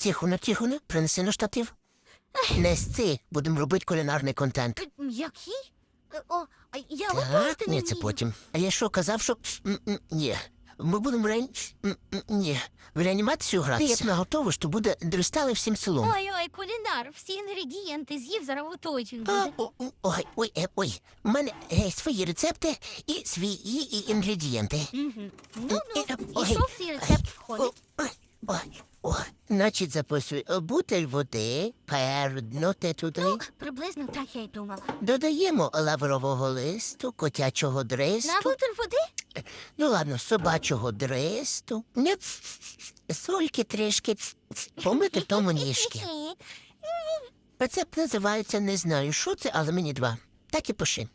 Тихоно, тихоно, принеси на штатив. Нести, будемо робити кулінарний контент. М, Який? Е, О, а я Так, ні, це потім. А я що казав, що ні. Ми будемо м, ні. в реанімацію грати. Ти як наготовиш, то буде дристали всім селом. Ой, ой, кулінар, всі інгредієнти з'їв, зараз А, буде. ой, ой, е, ой. У мене е, свої рецепти і свої інгредієнти. Ну, Е, ну, ой, і що в цей рецепт входить? Значить, записуй бутель води, пердноте туди. Ну, приблизно так я й думала. Додаємо лаврового листу, котячого дресту. На бутер води? Ну ладно, собачого дресту. Не, сольки трішки. Помити тому ніжки. Рецепт називається не знаю, що це, але мені два. Так і пиши.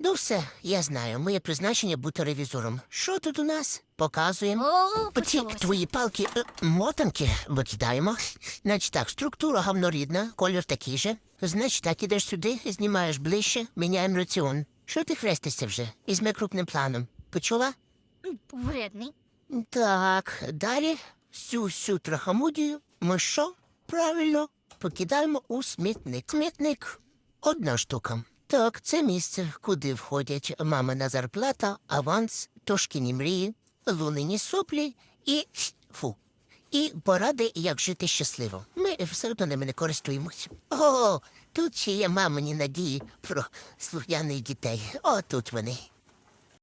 Ну все, я знаю, моє призначення бути ревізором. Що тут у нас? Показуємо. О, почалося. твої палки е, мотанки викидаємо. Значить так, структура гавнорідна, колір такий же. Значить так, ідеш сюди, знімаєш ближче, міняємо раціон. Що ти хрестишся вже? Ізми крупним планом. Почула? Вредний. Так, далі всю всю трахамудію ми що? Правильно, покидаємо у смітник. Смітник одна штука. Так, це місце, куди входять мамина зарплата, аванс, тошкіні мрії, лунині соплі і фу. І поради, як жити щасливо. Ми все одно ними не користуємось. О, тут ще є мамині надії про слухняних дітей. О, тут вони.